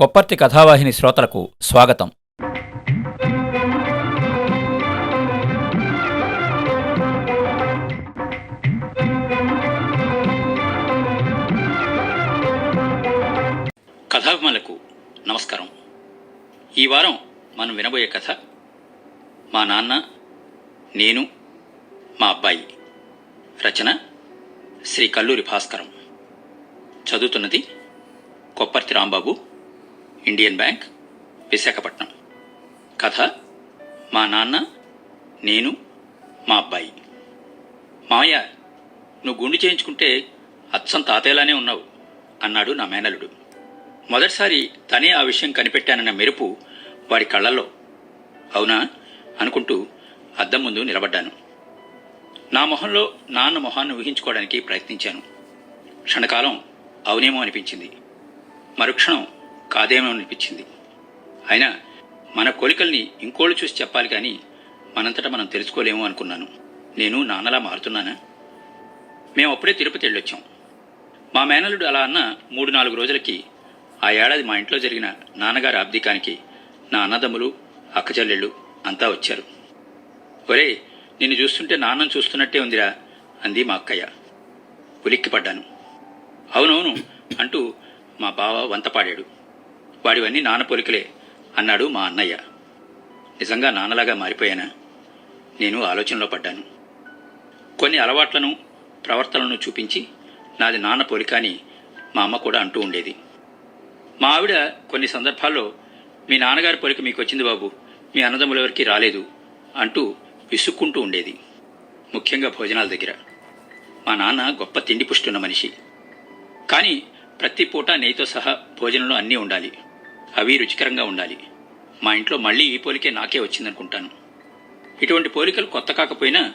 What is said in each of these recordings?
కొప్పర్తి కథావాహిని శ్రోతలకు స్వాగతం. కథాభిమలకు నమస్కారం. ఈ వారం మనం వినబోయే కథ మా నాన్న నేను మా అబ్బాయి. రచన శ్రీ కల్లూరి భాస్కరం. చదువుతున్నది Kopparthi Rambabu. Indian bank Visakhapatnam. కథ మా నాన్న నేను మా అబ్బాయి. మామయ్య నువ్వు గుండు చేయించుకుంటే అచ్చం తాతయ్యలానే ఉన్నావు అన్నాడు నా మేనలుడు మొదటిసారి తనే ఆ విషయం కనిపెట్టానన్న మెరుపు వాడి కళ్ళల్లో. అవునా? అనుకుంటూ అద్దం ముందు నిలబడ్డాను. నా మొహంలో నాన్న మొహాన్ని ఊహించుకోవడానికి ప్రయత్నించాను. క్షణకాలం అవునేమో అనిపించింది. మరుక్షణం కాదేమో అనిపించింది. అయినా మన కోలికల్ని ఇంకోళ్ళు చూసి చెప్పాలి కానీ మనంతటా మనం తెలుసుకోలేము అనుకున్నాను. నేను నాన్నలా మారుతున్నానా? మేము అప్పుడే తిరుపతి వెళ్ళొచ్చాం. మా మేనల్లుడు అలా అన్న మూడు నాలుగు రోజులకి ఆ ఏడాది మా ఇంట్లో జరిగిన నాన్నగారి అబ్దికానికి నా అన్నదమ్ములు అక్కచెల్లెళ్ళు అంతా వచ్చారు. ఒరే నిన్ను చూస్తుంటే నాన్నను చూస్తున్నట్టే ఉందిరా అంది మా అక్కయ్య. ఉలిక్కిపడ్డాను. అవునవును అంటూ మా బావ వంతపాడాడు వాడివన్నీ నాన్న పోలికలే అన్నాడు మా అన్నయ్య. నిజంగా నాన్నలాగా మారిపోయానా? నేను ఆలోచనలో పడ్డాను. కొన్ని అలవాట్లను ప్రవర్తనలను చూపించి నాది నాన్న పోలిక అని మా అమ్మ కూడా అంటూ ఉండేది. మా ఆవిడ కొన్ని సందర్భాల్లో మీ నాన్నగారి పోలిక మీకు వచ్చింది బాబు మీ అన్నదమ్ములెవరికి రాలేదు అంటూ విసుక్కుంటూ ఉండేది ముఖ్యంగా భోజనాల దగ్గర. మా నాన్న గొప్ప తిండి పుష్టున్న మనిషి. కానీ ప్రతి పూట నెయ్యితో సహా భోజనంలో అన్నీ ఉండాలి. అవి రుచికరంగా ఉండాలి. మా ఇంట్లో మళ్ళీ ఈ పోలికే నాకే వచ్చిందనుకుంటాను. ఇటువంటి పోలికలు కొత్త కాకపోయినా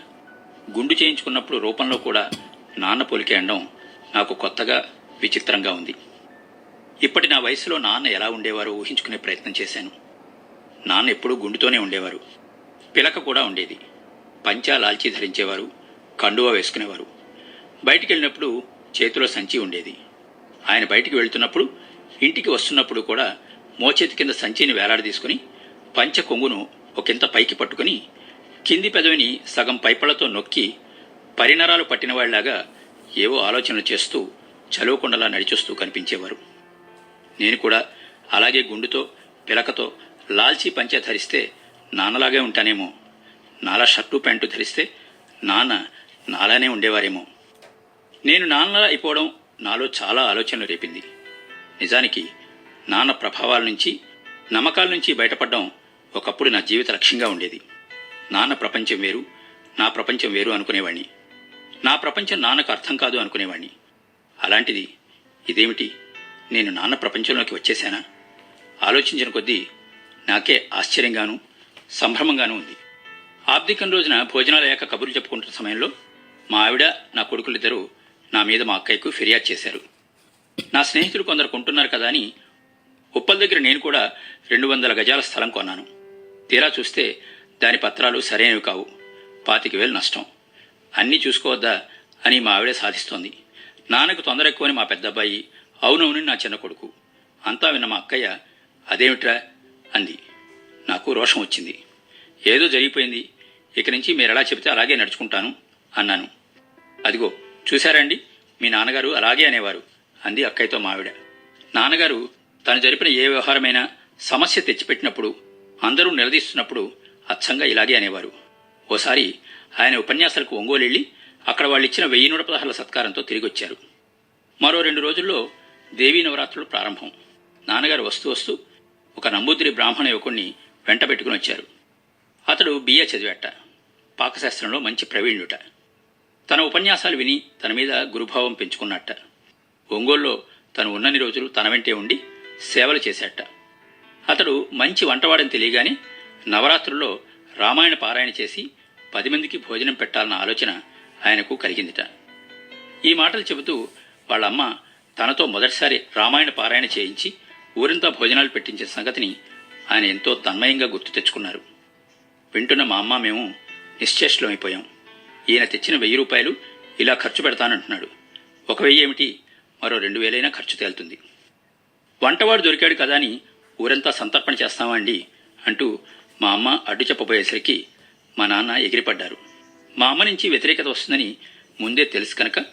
గుండు చేయించుకున్నప్పుడు రూపంలో కూడా నాన్న పోలికే అనడం నాకు కొత్తగా విచిత్రంగా ఉంది. ఇప్పటి నా వయసులో నాన్న ఎలా ఉండేవారో ఊహించుకునే ప్రయత్నం చేశాను. నాన్న ఎప్పుడూ గుండుతోనే ఉండేవారు. పిలక కూడా ఉండేది. పంచా లాల్చీ ధరించేవారు కండువా వేసుకునేవారు. బయటికి వెళ్ళినప్పుడు చేతిలో సంచి ఉండేది. ఆయన బయటికి వెళ్తున్నప్పుడు ఇంటికి వస్తున్నప్పుడు కూడా మోచేతి కింద సంచిని వేలాడదీసుకుని పంచ కొంగును ఒకంత పైకి పట్టుకుని కింది పెదవిని సగం పైపళ్ళతో నొక్కి పరినరాలు పట్టినవాళ్ళాగా ఏవో ఆలోచనలు చేస్తూ చలువకుండలా నడిచొస్తూ కనిపించేవారు. నేను కూడా అలాగే గుండుతో పిలకతో లాల్చీ పంచె ధరిస్తే నాన్నలాగే ఉంటానేమో. నాలా షర్టు ప్యాంటు ధరిస్తే నాన్న నాలానే ఉండేవారేమో. నేను నాన్నలా అయిపోవడం నాలో చాలా ఆలోచనలు రేపింది. నిజానికి నాన్న ప్రభావాల నుంచి నమ్మకాల నుంచి బయటపడడం ఒకప్పుడు నా జీవిత లక్ష్యంగా ఉండేది. నాన్న ప్రపంచం వేరు నా ప్రపంచం వేరు అనుకునేవాణ్ణి. నా ప్రపంచం నాన్నకు అర్థం కాదు అనుకునేవాణ్ణి. అలాంటిది ఇదేమిటి? నేను నాన్న ప్రపంచంలోకి వచ్చేశానా? ఆలోచించిన కొద్దీ నాకే ఆశ్చర్యంగాను సంభ్రమంగానూ ఉంది. ఆబ్దికం రోజున భోజనాలు అయ్యాక కబుర్లు చెప్పుకుంటున్న సమయంలో మా ఆవిడ నా కొడుకులిద్దరూ నా మీద మా అక్కయ్యకు ఫిర్యాదు చేశారు. నా స్నేహితులు కొందరు కొంటున్నారు కదా అని ఉప్పల్ దగ్గర నేను కూడా రెండు వందల గజాల స్థలం కొన్నాను. తీరా చూస్తే దాని పత్రాలు సరైనవి కావు. పాతిక వేలు నష్టం. అన్నీ చూసుకోవద్దా అని మా ఆవిడే సాధిస్తోంది. నాన్నకు తొందర ఎక్కువని మా పెద్దబ్బాయి అవునవును అవునవుని నా చిన్న కొడుకు. అంతా విన్న మా అక్కయ్య అదేమిట్రా? అంది. నాకు రోషం వచ్చింది. ఏదో జరిగిపోయింది. ఇక నుంచి మీరు ఎలా చెబితే అలాగే నడుచుకుంటాను అన్నాను. అదిగో చూశారండి మీ నాన్నగారు అలాగే అనేవారు అంది అక్కయ్యతో మావిడ నాన్నగారు తను జరిపిన ఏ వ్యవహారమైనా సమస్య తెచ్చిపెట్టినప్పుడు అందరూ నిలదీస్తున్నప్పుడు అచ్చంగా ఇలాగే అనేవారు. ఓసారి ఆయన ఉపన్యాసాలకు ఒంగోలు వెళ్ళి అక్కడ వాళ్ళు ఇచ్చిన వెయ్యి నూట పదహారుల సత్కారంతో తిరిగి వచ్చారు మరో రెండు రోజుల్లో దేవీ నవరాత్రులు ప్రారంభం. నాన్నగారు వస్తూ వస్తూ ఒక నంబూదిరి బ్రాహ్మణ యువకుణ్ణి వెంట పెట్టుకుని వచ్చారు. అతడు బిఏ చదివాట పాకశాస్త్రంలో మంచి ప్రవీణుట తన ఉపన్యాసాలు విని తన మీద గురుభావం పెంచుకున్నట్ట. ఒంగోల్లో తను ఉన్నన్ని రోజులు తన వెంటే ఉండి సేవలు చేశాట అతడు మంచి వంటవాడని తెలియగానే నవరాత్రుల్లో రామాయణ పారాయణ చేసి పది మందికి భోజనం పెట్టాలన్న ఆలోచన ఆయనకు కలిగిందిట. ఈ మాటలు చెబుతూ వాళ్ళమ్మ తనతో మొదటిసారి రామాయణ పారాయణ చేయించి ఊరంతా భోజనాలు పెట్టించిన సంగతిని ఆయన ఎంతో తన్మయంగా గుర్తు తెచ్చుకున్నారు. వింటున్న మా అమ్మ మేము నిశ్చేష్లమైపోయాం ఈయన తెచ్చిన వెయ్యి రూపాయలు ఇలా ఖర్చు పెడతానంటున్నాడు. ఒక వెయ్యి ఏమిటి? మరో రెండు వేలైనా ఖర్చు తేలుతుంది. వంటవాడు దొరికాడు కదా అని ఊరంతా సంతర్పణ చేస్తామా అండి? అంటూ మా అమ్మ అడ్డు చెప్పబోయేసరికి మా నాన్న ఎగిరిపడ్డారు. మా అమ్మ నుంచి వ్యతిరేకత వస్తుందని ముందే తెలుసు కనుక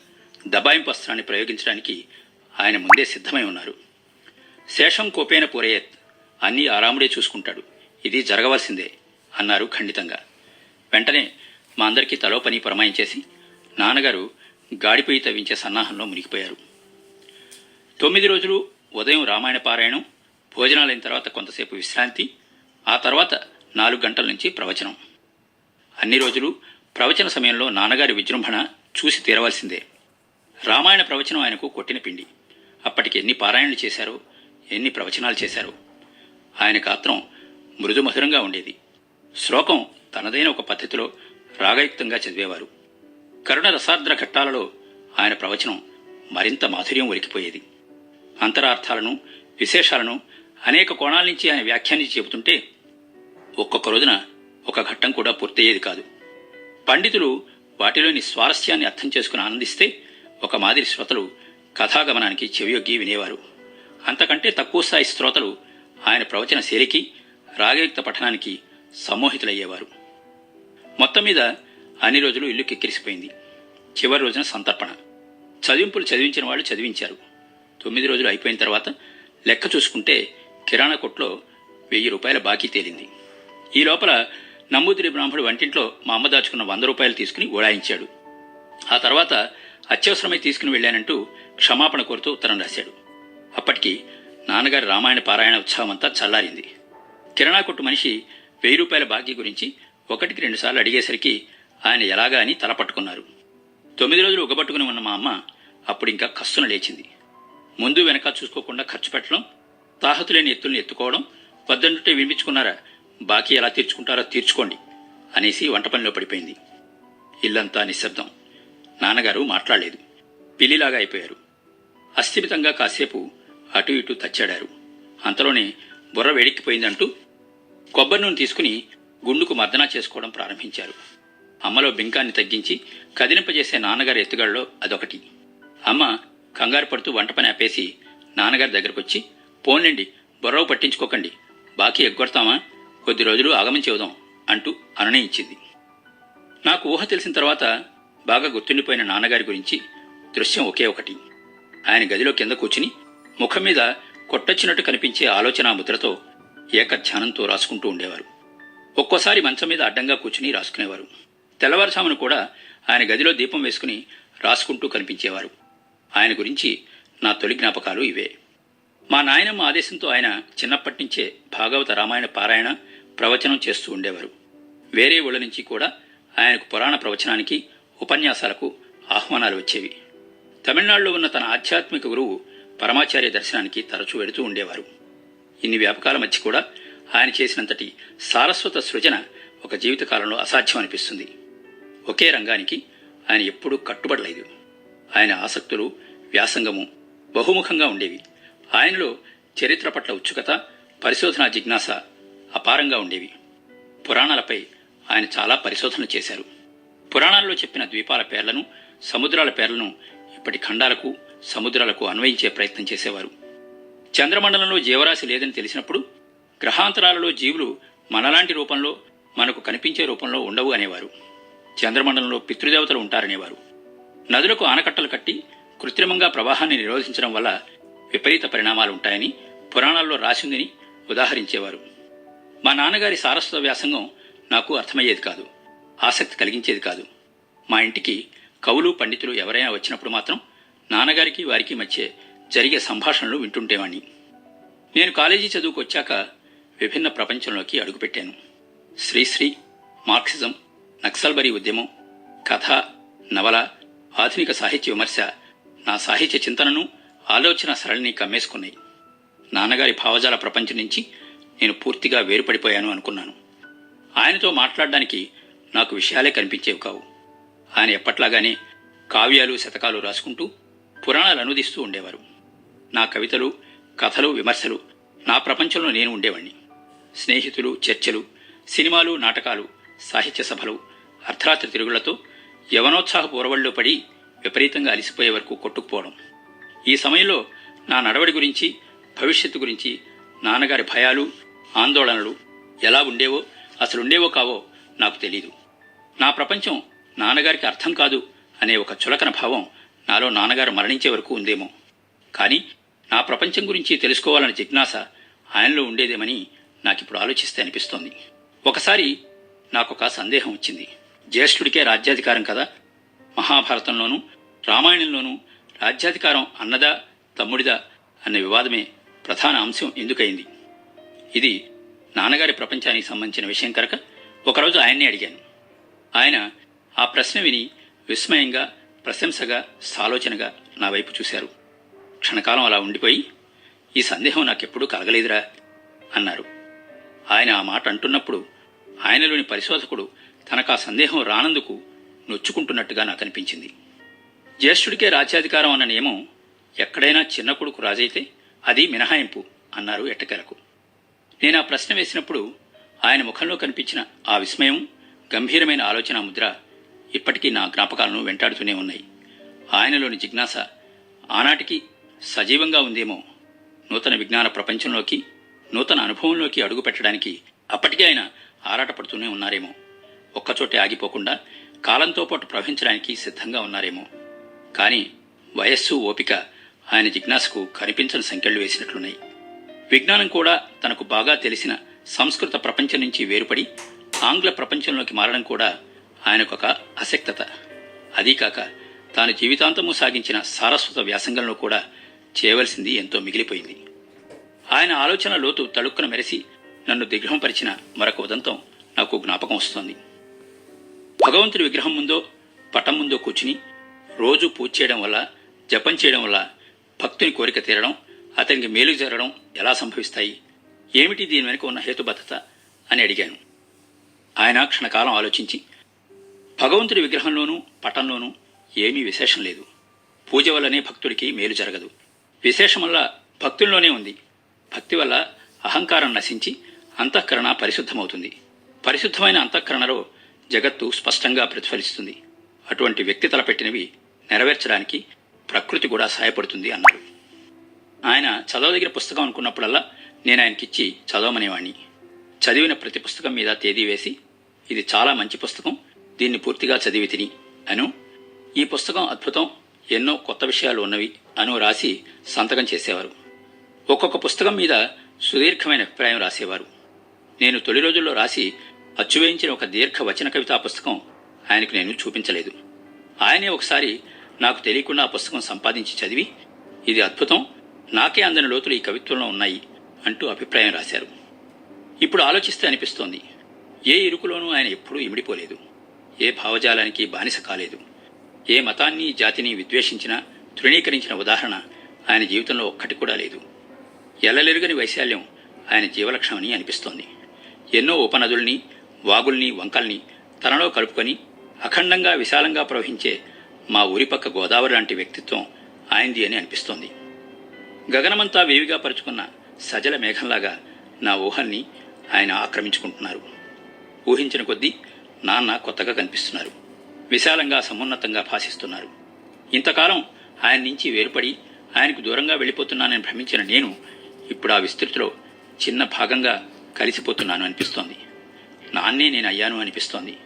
దబాయింపు వస్త్రాన్ని ప్రయోగించడానికి ఆయన ముందే సిద్ధమై ఉన్నారు. శేషం కోపేన పూరయేత్ అన్నీ ఆరాముడే చూసుకుంటాడు. ఇది జరగవలసిందే అన్నారు ఖండితంగా. వెంటనే మా అందరికీ తలో పని పురమాయించేసి నాన్నగారు గాడిపోయి తవ్వించే సన్నాహంలో మునిగిపోయారు. తొమ్మిది రోజులు ఉదయం రామాయణ పారాయణం భోజనాలైన తర్వాత కొంతసేపు విశ్రాంతి ఆ తర్వాత నాలుగు గంటల నుంచి ప్రవచనం. అన్ని రోజులు ప్రవచన సమయంలో నాన్నగారి విజృంభణ చూసి తీరవలసిందే. రామాయణ ప్రవచనం ఆయనకు కొట్టిన పిండి. అప్పటికి ఎన్ని పారాయణలు చేశారో ఎన్ని ప్రవచనాలు చేశారో. ఆయన గాత్రం మృదుమధురంగా ఉండేది. శ్లోకం తనదైన ఒక పద్ధతిలో రాగయుక్తంగా చదివేవారు. కరుణ రసార్ద్ర ఘట్టాలలో ఆయన ప్రవచనం మరింత మాధుర్యం ఒలికిపోయేది అంతరార్థాలను విశేషాలను అనేక కోణాల నుంచి ఆయన వ్యాఖ్యానించి చెబుతుంటే ఒక్కొక్క రోజున ఒక ఘట్టం కూడా పూర్తయ్యేది కాదు. పండితులు వాటిలోని స్వారస్యాన్ని అర్థం చేసుకుని ఆనందిస్తే ఒక మాదిరి శ్రోతలు కథాగమనానికి చెవియొగ్గి వినేవారు. అంతకంటే తక్కువ స్థాయి శ్రోతలు ఆయన ప్రవచన శైలికి రాగయుక్త పఠనానికి సమ్మోహితులయ్యేవారు. మొత్తం మీద అన్ని రోజులు ఇల్లు కిక్కిరిసిపోయింది. చివరి రోజున సంతర్పణ. చదివింపులు చదివించిన వాళ్ళు చదివించారు. తొమ్మిది రోజులు అయిపోయిన తర్వాత లెక్క చూసుకుంటే కిరాణా కొట్లో వెయ్యి రూపాయల బాకీ తేలింది. ఈ లోపల నమ్మూదిరి బ్రాహ్మడు వంటింట్లో మా అమ్మ దాచుకున్న వంద రూపాయలు తీసుకుని ఓడాయించాడు ఆ తర్వాత అత్యవసరమై తీసుకుని వెళ్ళానంటూ క్షమాపణ కోరుతూ ఉత్తరం రాశాడు. అప్పటికి నాన్నగారి రామాయణ పారాయణ ఉత్సాహం అంతా చల్లారింది. కిరాణా కొట్టు మనిషి వెయ్యి రూపాయల బాకీ గురించి ఒకటికి రెండుసార్లు అడిగేసరికి ఆయన ఎలాగా అని తలపట్టుకున్నారు. తొమ్మిది రోజులు ఉగబట్టుకుని ఉన్న మా అమ్మ అప్పుడు ఇంకా కస్సున లేచింది. ముందు వెనక చూసుకోకుండా ఖర్చు పెట్టడం తాహతులేని ఎత్తుల్ని ఎత్తుకోవడం వద్దంటే వినిపించుకున్నారా బాకీ ఎలా తీర్చుకుంటారో తీర్చుకోండి అనేసి వంట పనిలో పడిపోయింది. ఇల్లంతా నిశ్శబ్దం. నాన్నగారు మాట్లాడలేదు. పిల్లిలాగా అయిపోయారు. అస్థిమితంగా కాసేపు అటు ఇటు తచ్చాడారు. అంతలోనే బుర్ర వేడెక్కిపోయిందంటూ కొబ్బరి నూనె తీసుకుని గుండుకు మర్దనా చేసుకోవడం ప్రారంభించారు. అమ్మలో బింకాన్ని తగ్గించి కదిలింపజేసే నాన్నగారి ఎత్తుగాళ్ళలో అదొకటి. అమ్మ కంగారు పడుతూ వంట పని ఆపేసి నాన్నగారి దగ్గరకొచ్చి పోన్లేండి బుర్రవు పట్టించుకోకండి. బాకీ ఎగ్గొడతామా? కొద్ది రోజులు ఆగమం చెబుదాం అంటూ అనునయించింది నాకు ఊహ తెలిసిన తర్వాత బాగా గుర్తుండిపోయిన నాన్నగారి గురించి దృశ్యం ఒకే ఒకటి. ఆయన గదిలో కింద కూర్చుని ముఖం మీద కొట్టొచ్చినట్టు కనిపించే ఆలోచన ముద్రతో ఏకధ్యానంతో రాసుకుంటూ ఉండేవారు. ఒక్కోసారి మంచం మీద అడ్డంగా కూర్చుని రాసుకునేవారు. తెల్లవారుసామును కూడా ఆయన గదిలో దీపం వేసుకుని రాసుకుంటూ కనిపించేవారు. ఆయన గురించి నా తొలి జ్ఞాపకాలు ఇవే. మా నాయనమ్మ ఆదేశంతో ఆయన చిన్నప్పటి నుంచే భాగవత రామాయణ పారాయణ ప్రవచనం చేస్తూ ఉండేవారు. వేరే ఊళ్ళ నుంచి కూడా ఆయనకు పురాణ ప్రవచనానికి ఉపన్యాసాలకు ఆహ్వానాలు వచ్చేవి. తమిళనాడులో ఉన్న తన ఆధ్యాత్మిక గురువు పరమాచార్య దర్శనానికి తరచూ వెడుతూ ఉండేవారు. ఇన్ని వ్యాపకాల మధ్య కూడా ఆయన చేసినంతటి సారస్వత సృజన ఒక జీవితకాలంలో అసాధ్యం అనిపిస్తుంది. ఒకే రంగానికి ఆయన ఎప్పుడూ కట్టుబడలేదు. ఆయన ఆసక్తులు వ్యాసంగము బహుముఖంగా ఉండేవి. ఆయనలో చరిత్ర పట్ల ఉత్సుకత పరిశోధనా జిజ్ఞాస అపారంగా ఉండేవి. పురాణాలపై ఆయన చాలా పరిశోధన చేశారు. పురాణాల్లో చెప్పిన ద్వీపాల పేర్లను సముద్రాల పేర్లను ఇప్పటి ఖండాలకు సముద్రాలకు అన్వయించే ప్రయత్నం చేసేవారు. చంద్రమండలంలో జీవరాశి లేదని తెలిసినప్పుడు గ్రహాంతరాలలో జీవులు మనలాంటి రూపంలో మనకు కనిపించే రూపంలో ఉండవు అనేవారు. చంద్రమండలంలో పితృదేవతలు ఉంటారనేవారు. నదులకు ఆనకట్టలు కట్టి కృత్రిమంగా ప్రవాహాన్ని నిరోధించడం వల్ల విపరీత పరిణామాలు ఉంటాయని పురాణాల్లో రాసిందని ఉదాహరించేవారు. మా నాన్నగారి సారస్వత వ్యాసంగం నాకు అర్థమయ్యేది కాదు ఆసక్తి కలిగించేది కాదు. మా ఇంటికి కవులు పండితులు ఎవరైనా వచ్చినప్పుడు మాత్రం నాన్నగారికి వారికి మధ్య జరిగే సంభాషణలు వింటుంటేవాణ్ణి. నేను కాలేజీ చదువుకు వచ్చాక విభిన్న ప్రపంచంలోకి అడుగుపెట్టాను. శ్రీశ్రీ మార్క్సిజం నక్సల్బరీ ఉద్యమం కథ నవల ఆధునిక సాహిత్య విమర్శ నా సాహిత్య చింతనను ఆలోచన సరళిని కమ్మేసుకున్నాయి. నాన్నగారి భావజాల ప్రపంచం నుంచి నేను పూర్తిగా వేరుపడిపోయాను అనుకున్నాను. ఆయనతో మాట్లాడడానికి నాకు విషయాలే కనిపించేవి కావు. ఆయన ఎప్పట్లాగానే కావ్యాలు శతకాలు రాసుకుంటూ పురాణాలు అనుదిస్తూ ఉండేవారు. నా కవితలు కథలు విమర్శలు నా ప్రపంచంలో నేను ఉండేవాణ్ణి. స్నేహితులు చర్చలు సినిమాలు నాటకాలు సాహిత్య సభలు అర్ధరాత్రి తిరుగులతో యవనోత్సాహ పూర్వల్లో పడి విపరీతంగా అలిసిపోయే వరకు కొట్టుకుపోవడం. ఈ సమయంలో నా నడవడి గురించి భవిష్యత్తు గురించి నాన్నగారి భయాలు ఆందోళనలు ఎలా ఉండేవో అసలు ఉండేవో కావో నాకు తెలీదు. నా ప్రపంచం నాన్నగారికి అర్థం కాదు అనే ఒక చులకన భావం నాలో నాన్నగారు మరణించే వరకు ఉందేమో. కానీ నా ప్రపంచం గురించి తెలుసుకోవాలనే జిజ్ఞాస ఆయనలో ఉండేదేమని నాకిప్పుడు ఆలోచిస్తే అనిపిస్తోంది. ఒకసారి నాకొక సందేహం వచ్చింది. జ్యేష్ఠుడికే రాజ్యాధికారం కదా? మహాభారతంలోనూ రామాయణంలోనూ రాజ్యాధికారం అన్నదా తమ్ముడిదా అనే వివాదమే ప్రధాన అంశం ఎందుకయింది? ఇది నాన్నగారి ప్రపంచానికి సంబంధించిన విషయం కనుక ఒకరోజు ఆయన్నే అడిగాను. ఆయన ఆ ప్రశ్న విని విస్మయంగా ప్రశంసగా సాలోచనగా నా వైపు చూశారు. క్షణకాలం అలా ఉండిపోయి ఈ సందేహం నాకెప్పుడూ కలగలేదురా అన్నారు. ఆయన ఆ మాట అంటున్నప్పుడు ఆయనలోని పరిశోధకుడు తనకు ఆ సందేహం రానందుకు నొచ్చుకుంటున్నట్టుగా నాకు అనిపించింది. జ్యేష్ఠుడికే రాజ్యాధికారం అన్న నియమం ఎక్కడైనా చిన్న కొడుకు రాజైతే అది మినహాయింపు అన్నారు ఎట్టకెలకు. నేను ఆ ప్రశ్న వేసినప్పుడు ఆయన ముఖంలో కనిపించిన ఆ విస్మయం గంభీరమైన ఆలోచన ముద్ర ఇప్పటికీ నా జ్ఞాపకాలను వెంటాడుతూనే ఉన్నాయి. ఆయనలోని జిజ్ఞాస ఆనాటికి సజీవంగా ఉందేమో నూతన విజ్ఞాన ప్రపంచంలోకి నూతన అనుభవంలోకి అడుగుపెట్టడానికి అప్పటికే ఆయన ఆరాటపడుతూనే ఉన్నారేమో. ఒక్కచోటే ఆగిపోకుండా కాలంతో పాటు ప్రవహించడానికి సిద్ధంగా ఉన్నారేమో. కానీ వయస్సు ఓపిక ఆయన జిజ్ఞాసకు కనిపించని సంఖ్యలు వేసినట్లున్నాయి. విజ్ఞానం కూడా తనకు బాగా తెలిసిన సంస్కృత ప్రపంచం నుంచి వేరుపడి ఆంగ్ల ప్రపంచంలోకి మారడం కూడా ఆయనకొక అసక్తత. అదీకాక తాను జీవితాంతము సాగించిన సారస్వత వ్యాసంగంలో కూడా చేయవలసింది ఎంతో మిగిలిపోయింది. ఆయన ఆలోచన లోతు తళుక్కున మెరిసి నన్ను దిగ్రహంపరిచిన మరొక ఉదంతం నాకు జ్ఞాపకం వస్తోంది. భగవంతుడి విగ్రహం ముందో పటం ముందో కూర్చుని రోజు పూజ చేయడం వల్ల జపం చేయడం వల్ల భక్తుని కోరిక తీరడం అతనికి మేలు జరగడం ఎలా సంభవిస్తాయి? ఏమిటి దీని వెనుక ఉన్న హేతుబద్ధత అని అడిగాను. ఆయన క్షణకాలం ఆలోచించి భగవంతుడి విగ్రహంలోనూ పటంలోనూ ఏమీ విశేషం లేదు. పూజ వల్లనే భక్తుడికి మేలు జరగదు. విశేషం వల్ల భక్తుల్లోనే ఉంది. భక్తి వల్ల అహంకారం నశించి అంతఃకరణ పరిశుద్ధమవుతుంది. పరిశుద్ధమైన అంతఃకరణలో జగత్తు స్పష్టంగా ప్రతిఫలిస్తుంది. అటువంటి వ్యక్తి తలపెట్టినవి నెరవేర్చడానికి ప్రకృతి కూడా సహాయపడుతుంది అన్నారు. ఆయన చదవదగిన పుస్తకం అనుకున్నప్పుడల్లా నేను ఆయనకిచ్చి చదవమనేవాణ్ణి. చదివిన ప్రతి పుస్తకం మీద తేదీ వేసి ఇది చాలా మంచి పుస్తకం దీన్ని పూర్తిగా చదివి తిని అను ఈ పుస్తకం అద్భుతం ఎన్నో కొత్త విషయాలు ఉన్నవి అను రాసి సంతకం చేసేవారు. ఒక్కొక్క పుస్తకం మీద సుదీర్ఘమైన అభిప్రాయం రాసేవారు. నేను తొలి రోజుల్లో రాసి అచ్చువేయించిన ఒక దీర్ఘ వచన కవితా పుస్తకం ఆయనకు నేను చూపించలేదు. ఆయనే ఒకసారి నాకు తెలియకుండా ఆ పుస్తకం సంపాదించి చదివి ఇది అద్భుతం నాకే అందని లోతులు ఈ కవిత్వంలో ఉన్నాయి అంటూ అభిప్రాయం రాశారు. ఇప్పుడు ఆలోచిస్తే అనిపిస్తోంది ఏ ఇరుకులోనూ ఆయన ఎప్పుడూ ఇమిడిపోలేదు. ఏ భావజాలానికి బానిస కాలేదు. ఏ మతాన్ని జాతిని విద్వేషించిన తృణీకరించిన ఉదాహరణ ఆయన జీవితంలో ఒక్కటి కూడా లేదు. ఎల్లలెరుగని వైశాల్యం ఆయన జీవలక్షణమని అనిపిస్తోంది. ఎన్నో ఉపనదుల్ని వాగుల్ని వంకల్ని తనలో కలుపుకొని అఖండంగా విశాలంగా ప్రవహించే మా ఊరి పక్క గోదావరి లాంటి వ్యక్తిత్వం ఆయనది అని అనిపిస్తోంది. గగనమంతా వేవిగా పరుచుకున్న సజల మేఘంలాగా నా ఊహల్ని ఆయన ఆక్రమించుకుంటున్నారు. ఊహించిన కొద్దీ నాన్న కొత్తగా కనిపిస్తున్నారు. విశాలంగా సమున్నతంగా భాషిస్తున్నారు. ఇంతకాలం ఆయన నుంచి వేరుపడి ఆయనకు దూరంగా వెళ్ళిపోతున్నానని భ్రమించిన నేను ఇప్పుడు ఆ విస్తృతిలో చిన్న భాగంగా కలిసిపోతున్నాను అనిపిస్తోంది. నాన్నే నేను అయ్యాను అనిపిస్తోంది.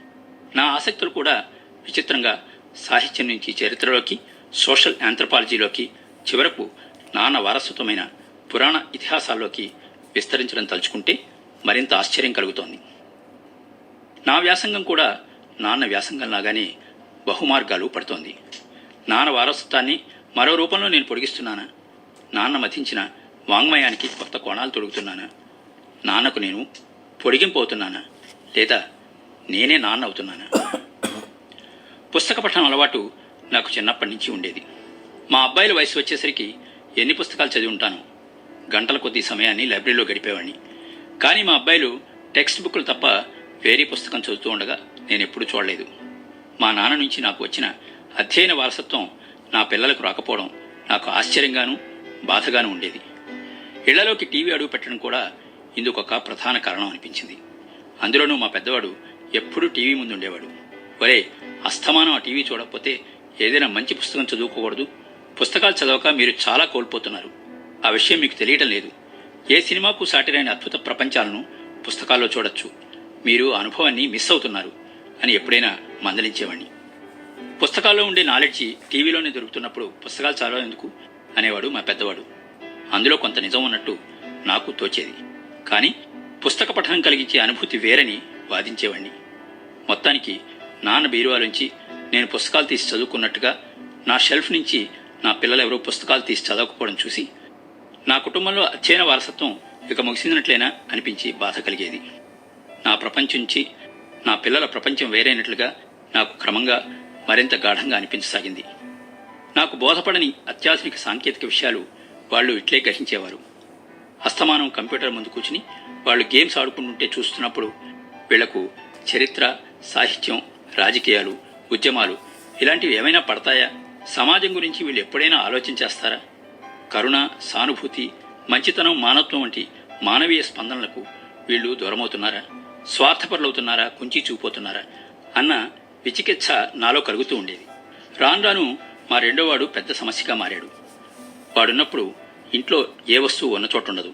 నా ఆసక్తులు కూడా విచిత్రంగా సాహిత్యం నుంచి చరిత్రలోకి సోషల్ యాంథ్రపాలజీలోకి చివరకు నాన్న వారసత్వమైన పురాణ ఇతిహాసాల్లోకి విస్తరించడం తలుచుకుంటే మరింత ఆశ్చర్యం కలుగుతోంది. నా వ్యాసంగం కూడా నాన్న వ్యాసంగంలాగానే బహుమార్గాలు పడుతోంది. నాన్న వారసత్వాన్ని మరో రూపంలో నేను పొడిగిస్తున్నానా. నాన్న మతించిన వాంగ్మయానికి కొత్త కోణాలు తొడుగుతున్నానా. నాన్నకు నేను పొడిగింపోతున్నానా లేదా నేనే నాన్న అవుతున్నాను. పుస్తక పఠనం అలవాటు నాకు చిన్నప్పటి నుంచి ఉండేది. మా అబ్బాయిల వయసు వచ్చేసరికి ఎన్ని పుస్తకాలు చదివి ఉంటాను? గంటల కొద్ది సమయాన్ని లైబ్రరీలో గడిపేవాడిని కానీ మా అబ్బాయిలు టెక్స్ట్ బుక్లు తప్ప వేరే పుస్తకం చదువుతూ ఉండగా నేను ఎప్పుడూ చూడలేదు. మా నాన్న నుంచి నాకు వచ్చిన అధ్యయన వారసత్వం నా పిల్లలకు రాకపోవడం నాకు ఆశ్చర్యంగానూ బాధగానూ ఉండేది. ఇళ్ళలోకి టీవీ అడుగు పెట్టడం కూడా ఇందుకొక ప్రధాన కారణం అనిపించింది. అందులోనూ మా పెద్దవాడు ఎప్పుడూ టీవీ ముందు ఉండేవాడు ఒరే అస్తమానం ఆ టీవీ చూడకపోతే ఏదైనా మంచి పుస్తకం చదువుకోకూడదు? పుస్తకాలు చదవక మీరు చాలా కోల్పోతున్నారు. ఆ విషయం మీకు తెలియటం లేదు. ఏ సినిమాకు సాటిరైన అద్భుత ప్రపంచాలను పుస్తకాల్లో చూడొచ్చు. మీరు ఆ అనుభవాన్ని మిస్ అవుతున్నారు అని ఎప్పుడైనా మందలించేవాణ్ణి. పుస్తకాల్లో ఉండే నాలెడ్జి టీవీలోనే దొరుకుతున్నప్పుడు పుస్తకాలు చదవేందుకు అనేవాడు మా పెద్దవాడు. అందులో కొంత నిజం ఉన్నట్టు నాకు తోచేది. కానీ పుస్తక పఠనం కలిగించే అనుభూతి వేరని వాదించేవాణ్ణి. మొత్తానికి నాన్న బీరువాలోంచి నేను పుస్తకాలు తీసి చదువుకున్నట్టుగా నా షెల్ఫ్ నుంచి నా పిల్లలెవరూ పుస్తకాలు తీసి చదవకపోవడం చూసి నా కుటుంబంలో అధ్యయన వారసత్వం ఇక ముగిసినట్లేనా అనిపించి బాధ కలిగేది. నా ప్రపంచం నుంచి నా పిల్లల ప్రపంచం వేరైనట్లుగా నాకు క్రమంగా మరింత గాఢంగా అనిపించసాగింది. నాకు బోధపడని అత్యాధునిక సాంకేతిక విషయాలు వాళ్ళు ఇట్లే గ్రహించేవారు. అస్తమానం కంప్యూటర్ ముందు కూర్చుని వాళ్ళు గేమ్స్ ఆడుకుంటుంటే చూస్తున్నప్పుడు వీళ్ళకు చరిత్ర సాహిత్యం రాజకీయాలు ఉద్యమాలు ఇలాంటివి ఏమైనా పడతాయా? సమాజం గురించి వీళ్ళు ఎప్పుడైనా ఆలోచించేస్తారా? కరుణ సానుభూతి మంచితనం మానవత్వం వంటి మానవీయ స్పందనలకు వీళ్ళు దూరమవుతున్నారా? స్వార్థపరులవుతున్నారా? కుంచి చూపోతున్నారా? అన్న విచికిత్స నాలో కలుగుతూ ఉండేది. రాను రాను మా రెండోవాడు పెద్ద సమస్యగా మారాడు. వాడున్నప్పుడు ఇంట్లో ఏ వస్తువు ఉన్న చోటుండదు.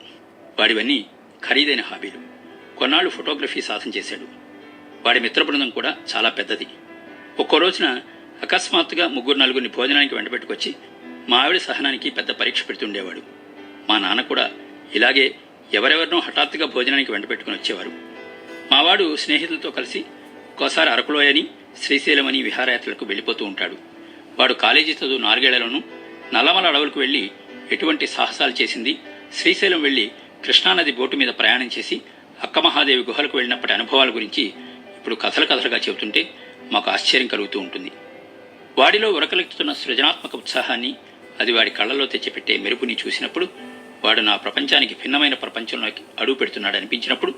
వాడివన్నీ ఖరీదైన హాబీలు. కొన్నాళ్ళు ఫోటోగ్రఫీ సాధన చేశాడు. వాడి మిత్ర బృందం కూడా చాలా పెద్దది. ఒక్కో రోజున అకస్మాత్తుగా ముగ్గురు నలుగురిని భోజనానికి వెంటబెట్టుకొచ్చి మా ఆవిడ సహనానికి పెద్ద పరీక్ష పెడుతుండేవాడు. మా నాన్న కూడా ఇలాగే ఎవరెవరినో హఠాత్తుగా భోజనానికి వెంటబెట్టుకుని వచ్చేవారు. మావాడు స్నేహితులతో కలిసి ఒక్కోసారి అరకులోయని శ్రీశైలమని విహారయాత్రలకు వెళ్ళిపోతూ ఉంటాడు. వాడు కాలేజీ చదువు నాలుగేళ్ళలోనూ నల్లమల అడవులకు వెళ్ళి ఎటువంటి సాహసాలు చేసింది శ్రీశైలం వెళ్ళి కృష్ణానది బోటు మీద ప్రయాణం చేసి అక్కమహాదేవి గుహలకు వెళ్ళినప్పటి అనుభవాల గురించి ఇప్పుడు కథలు కథలుగా చెబుతుంటే మాకు ఆశ్చర్యం కలుగుతూ ఉంటుంది. వాడిలో ఉరకలెక్కుతున్న సృజనాత్మక ఉత్సాహాన్ని అది వాడి కళ్ళల్లో తెచ్చిపెట్టే మెరుపుని చూసినప్పుడు వాడు నా ప్రపంచానికి భిన్నమైన ప్రపంచంలోకి అడుగు పెడుతున్నాడు అనిపించినప్పుడు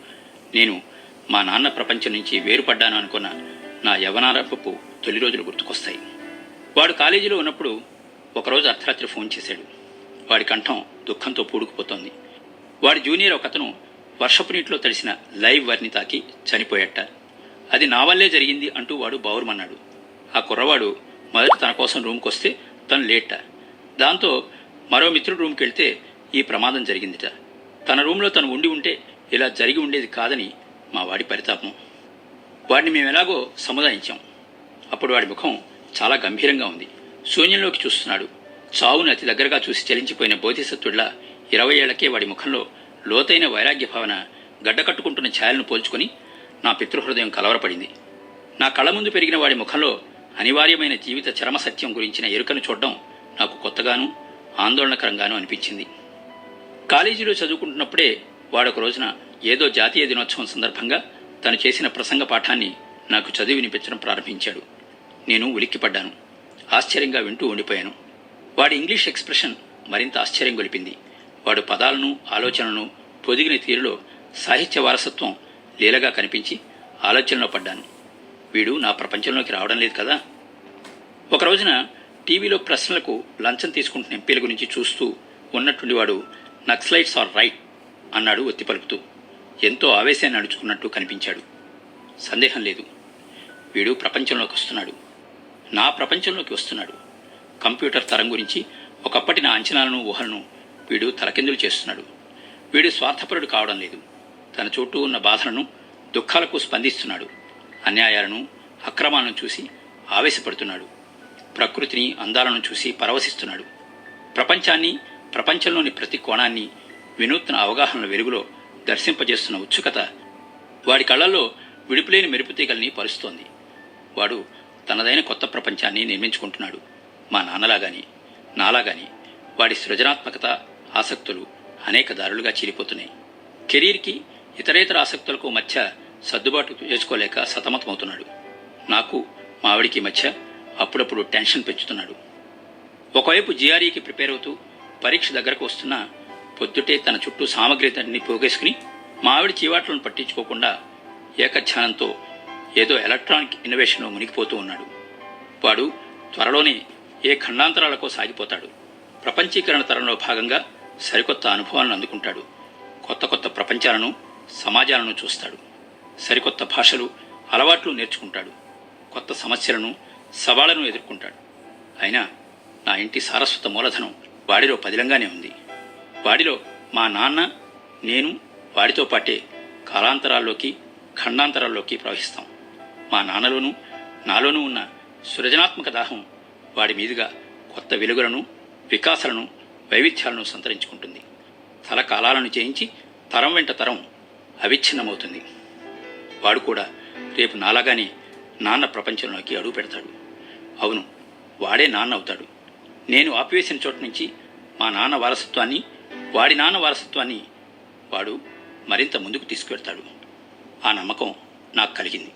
నేను మా నాన్న ప్రపంచం నుంచి వేరుపడ్డాను అనుకున్న నా యవనారపు తొలి రోజులు గుర్తుకొస్తాయి. వాడు కాలేజీలో ఉన్నప్పుడు ఒకరోజు అర్ధరాత్రి ఫోన్ చేశాడు. వాడి కంఠం దుఃఖంతో పూడుకుపోతోంది. వాడి జూనియర్ ఒకతను వర్షపు నీటిలో తడిసిన లైవ్ వర్ని తాకి చనిపోయట. అది నా వల్లే జరిగింది అంటూ వాడు బావురమన్నాడు. ఆ కుర్రవాడు మొదట తన కోసం రూమ్కి వస్తే తను లేట. దాంతో మరో మిత్రుడు రూమ్కి వెళ్తే ఈ ప్రమాదం జరిగిందిట. తన రూమ్లో తను ఉండి ఉంటే ఇలా జరిగి ఉండేది కాదని మా వాడి పరితాపం. వాడిని మేము ఎలాగో సముదాయించాం. అప్పుడు వాడి ముఖం చాలా గంభీరంగా ఉంది. శూన్యంలోకి చూస్తున్నాడు. చావును అతి దగ్గరగా చూసి చలించిపోయిన బోధిసత్వుడిలా ఇరవై ఏళ్ళకే వాడి ముఖంలో లోతైన వైరాగ్య భావన గడ్డకట్టుకుంటున్న ఛాయలను పోల్చుకొని నా పితృహృదయం కలవరపడింది. నా కళ్ళ ముందు పెరిగిన వాడి ముఖంలో అనివార్యమైన జీవిత చరమ సత్యం గురించిన ఎరుకను చూడడం నాకు కొత్తగాను ఆందోళనకరంగానూ అనిపించింది. కాలేజీలో చదువుకుంటున్నప్పుడే వాడొక రోజున ఏదో జాతీయ దినోత్సవం సందర్భంగా తను చేసిన ప్రసంగ పాఠాన్ని నాకు చదివి వినిపించడం ప్రారంభించాడు. నేను ఉలిక్కిపడ్డాను. ఆశ్చర్యంగా వింటూ ఉండిపోయాను. వాడి ఇంగ్లీష్ ఎక్స్ప్రెషన్ మరింత ఆశ్చర్యం గొలిపింది. వాడు పదాలను ఆలోచనలను పొదిగిన తీరులో సాహిత్య వారసత్వం లీలగా కనిపించి ఆలోచనలో పడ్డాను. వీడు నా ప్రపంచంలోకి రావడం లేదు కదా? ఒక రోజున టీవీలో ప్రశ్నలకు లంచం తీసుకుంటున్న ఎంపీల గురించి చూస్తూ ఉన్నట్టుండి వాడు నక్సలైట్స్ ఆర్ రైట్ అన్నాడు ఒత్తి పలుకుతూ. ఎంతో ఆవేశాన్ని నడుచుకున్నట్టు కనిపించాడు. సందేహం లేదు. వీడు ప్రపంచంలోకి వస్తున్నాడు. నా ప్రపంచంలోకి వస్తున్నాడు. కంప్యూటర్ తరం గురించి ఒకప్పటి నా అంచనాలను ఊహలను వీడు తలకిందులు చేస్తున్నాడు. వీడు స్వార్థపరుడు కావడం లేదు. తన చుట్టూ ఉన్న బాధలను దుఃఖాలకు స్పందిస్తున్నాడు. అన్యాయాలను అక్రమాలను చూసి ఆవేశపడుతున్నాడు. ప్రకృతిని అందాలను చూసి పరవశిస్తున్నాడు. ప్రపంచాన్ని ప్రపంచంలోని ప్రతి కోణాన్ని వినూత్న అవగాహనల వెలుగులో దర్శింపజేస్తున్న ఉత్సుకత వాడి కళ్ళల్లో విడుపులేని మెరుపుతీగల్ని పరుస్తోంది. వాడు తనదైన కొత్త ప్రపంచాన్ని నిర్మించుకుంటున్నాడు. మా నాన్నలాగాని నాలాగాని వాడి సృజనాత్మకత ఆసక్తులు అనేక దారులుగా చీలిపోతున్నాయి. కెరీర్కి ఇతరేతర ఆసక్తులకు మధ్య సర్దుబాటు చేసుకోలేక సతమతమవుతున్నాడు. నాకు మా ఆవిడికి మధ్య అప్పుడప్పుడు టెన్షన్ పెంచుతున్నాడు. ఒకవైపు జిఆర్ఈకి ప్రిపేర్ అవుతూ పరీక్ష దగ్గరకు వస్తున్న పొద్దుటే తన చుట్టూ సామగ్రిని పోగేసుకుని మావిడి చీవాట్లను పట్టించుకోకుండా ఏకధ్యానంతో ఏదో ఎలక్ట్రానిక్ ఇన్నోవేషన్లో మునిగిపోతూ ఉన్నాడు. వాడు త్వరలోనే ఏ ఖండాంతరాలకో సాగిపోతాడు. ప్రపంచీకరణ తరంలో భాగంగా సరికొత్త అనుభవాలను అందుకుంటాడు. కొత్త కొత్త ప్రపంచాలను సమాజాలను చూస్తాడు. సరికొత్త భాషలు అలవాట్లు నేర్చుకుంటాడు. కొత్త సమస్యలను సవాళ్ళను ఎదుర్కొంటాడు. అయినా నా ఇంటి సారస్వత మూలధనం వాడిలో పదిలంగానే ఉంది. వాడిలో మా నాన్న నేను వాడితో పాటే కాలాంతరాల్లోకి ఖండాంతరాల్లోకి ప్రవహిస్తాం. మా నాన్నలోనూ నాలోనూ ఉన్న సృజనాత్మక దాహం వాడి మీదుగా కొత్త వెలుగులను వికాసాలను వైవిధ్యాలను సంతరించుకుంటుంది. తల కాలాలను చేయించి తరం వెంట తరం అవిచ్ఛిన్నమవుతుంది. వాడు కూడా రేపు నాలాగానే నాన్న ప్రపంచంలోకి అడుగు పెడతాడు. అవును వాడే నాన్న అవుతాడు. నేను ఆపివేసిన చోటు నుంచి మా నాన్న వారసత్వాన్ని వాడి నాన్న వారసత్వాన్ని వాడు మరింత ముందుకు తీసుకువెడతాడు. ఆ నమ్మకం నాకు కలిగింది.